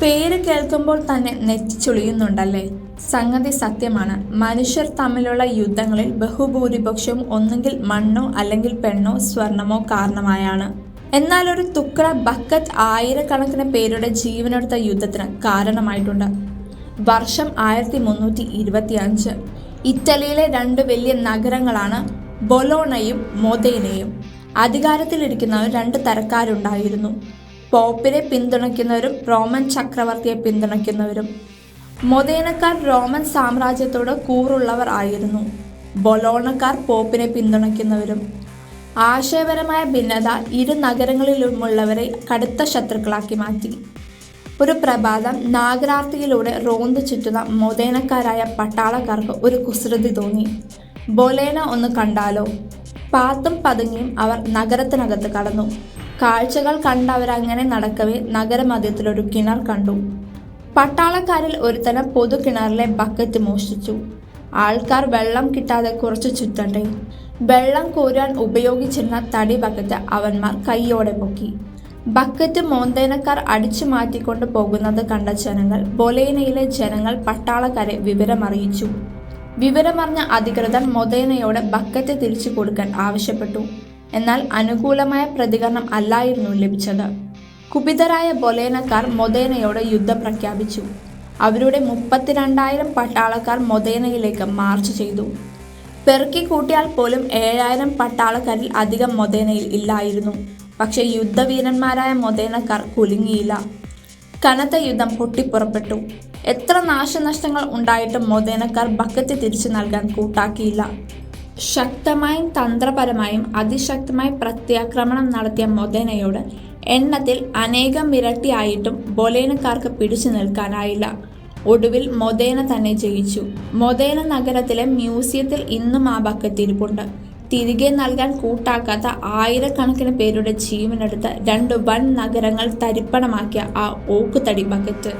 പേര് കേൾക്കുമ്പോൾ തന്നെ നെറ്റിച്ചൊളിയുന്നുണ്ടല്ലേ? സംഗതി സത്യമാണ്. മനുഷ്യർ തമ്മിലുള്ള യുദ്ധങ്ങളിൽ ബഹുഭൂരിപക്ഷവും ഒന്നുകിൽ മണ്ണോ അല്ലെങ്കിൽ പെണ്ണോ സ്വർണമോ കാരണമായാണ്. എന്നാൽ ഒരു തുക്ര ബക്കറ്റ് ആയിരക്കണക്കിന് പേരുടെ ജീവനെടുത്ത യുദ്ധത്തിന് കാരണമായിട്ടുണ്ട്. വർഷം ആയിരത്തി മുന്നൂറ്റി ഇരുപത്തി അഞ്ച് ഇറ്റലിയിലെ രണ്ട് വലിയ നഗരങ്ങളാണ് ബൊലോണയും മൊതേനയും അധികാരത്തിലിരിക്കുന്നവർ രണ്ട് തരക്കാരുണ്ടായിരുന്നു. പോപ്പിനെ പിന്തുണയ്ക്കുന്നവരും റോമൻ ചക്രവർത്തിയെ പിന്തുണയ്ക്കുന്നവരും. മൊതേനക്കാർ റോമൻ സാമ്രാജ്യത്തോട് കൂറുള്ളവർ ആയിരുന്നു. ബൊലോണക്കാർ പോപ്പിനെ പിന്തുണയ്ക്കുന്നവരും. ആശയപരമായ ഭിന്നത ഇരു നഗരങ്ങളിലുമുള്ളവരെ കടുത്ത ശത്രുക്കളാക്കി മാറ്റി. ഒരു പ്രഭാതം നാഗരാർത്തിയിലൂടെ റോന്ത് ചുറ്റുന്ന മൊതേനക്കാരായ പട്ടാളക്കാർക്ക് ഒരു കുസൃതി തോന്നി. ബൊലേന ഒന്ന് കണ്ടാലോ? പാത്തും പതുങ്ങിയും അവർ നഗരത്തിനകത്ത് കടന്നു. കാഴ്ചകൾ കണ്ടവരങ്ങനെ നടക്കവേ നഗരമധ്യത്തിലൊരു കിണർ കണ്ടു. പട്ടാളക്കാരിൽ ഒരുത്തനം പൊതു കിണറിലെ ബക്കറ്റ് മോഷ്ടിച്ചു. ആൾക്കാർ വെള്ളം കിട്ടാതെ കുറച്ച് ചുറ്റട്ടെ. വെള്ളം കോരാൻ ഉപയോഗിച്ചിരുന്ന തടി ബക്കറ്റ് അവന്മാർ കൈയോടെ പൊക്കി. ബക്കറ്റ് മോന്തേനക്കാർ അടിച്ചു മാറ്റിക്കൊണ്ട് പോകുന്നത് കണ്ട ജനങ്ങൾ ബൊലേനയിലെ ജനങ്ങൾ പട്ടാളക്കാരെ വിവരമറിയിച്ചു. വിവരമറിഞ്ഞ അധികൃതർ മൊതേനയോട് ബക്കറ്റ് തിരിച്ചു കൊടുക്കാൻ ആവശ്യപ്പെട്ടു. എന്നാൽ അനുകൂലമായ പ്രതികരണം അല്ലായിരുന്നു ലഭിച്ചത്. കുപിതരായ ബൊലേനക്കാർ മൊതേനയോട് യുദ്ധം പ്രഖ്യാപിച്ചു. അവരുടെ മുപ്പത്തിരണ്ടായിരം പട്ടാളക്കാർ മൊതേനയിലേക്ക് മാർച്ച് ചെയ്തു. പെറുക്കി കൂട്ടിയാൽ പോലും ഏഴായിരം പട്ടാളക്കാരിൽ അധികം മൊതേനയിൽ ഇല്ലായിരുന്നു. പക്ഷേ യുദ്ധവീരന്മാരായ മൊതേനക്കാർ കുലുങ്ങിയില്ല. കനത്ത യുദ്ധം പൊട്ടിപ്പുറപ്പെട്ടു. എത്ര നാശനഷ്ടങ്ങൾ ഉണ്ടായിട്ടും മൊതേനക്കാർ ബക്കറ്റ് തിരിച്ചു നൽകാൻ കൂട്ടാക്കിയില്ല. ശക്തമായും തന്ത്രപരമായും അതിശക്തമായി പ്രത്യാക്രമണം നടത്തിയ മൊദേനയോട് എണ്ണത്തിൽ അനേകം ഇരട്ടിയായിട്ടും ബൊലേനക്കാർക്ക് പിടിച്ചു നിൽക്കാനായില്ല. ഒടുവിൽ മൊദേന തന്നെ ജയിച്ചു. മൊദേന നഗരത്തിലെ മ്യൂസിയത്തിൽ ഇന്നും ആ ബക്കത്തിരിപ്പുണ്ട് തിരികെ നൽകാൻ കൂട്ടാക്കാത്ത ആയിരക്കണക്കിന് പേരുടെ ജീവനെടുത്ത് രണ്ട് വൻ നഗരങ്ങൾ തരിപ്പണമാക്കിയ ആ ഓക്കുതടി ബക്കറ്റ്.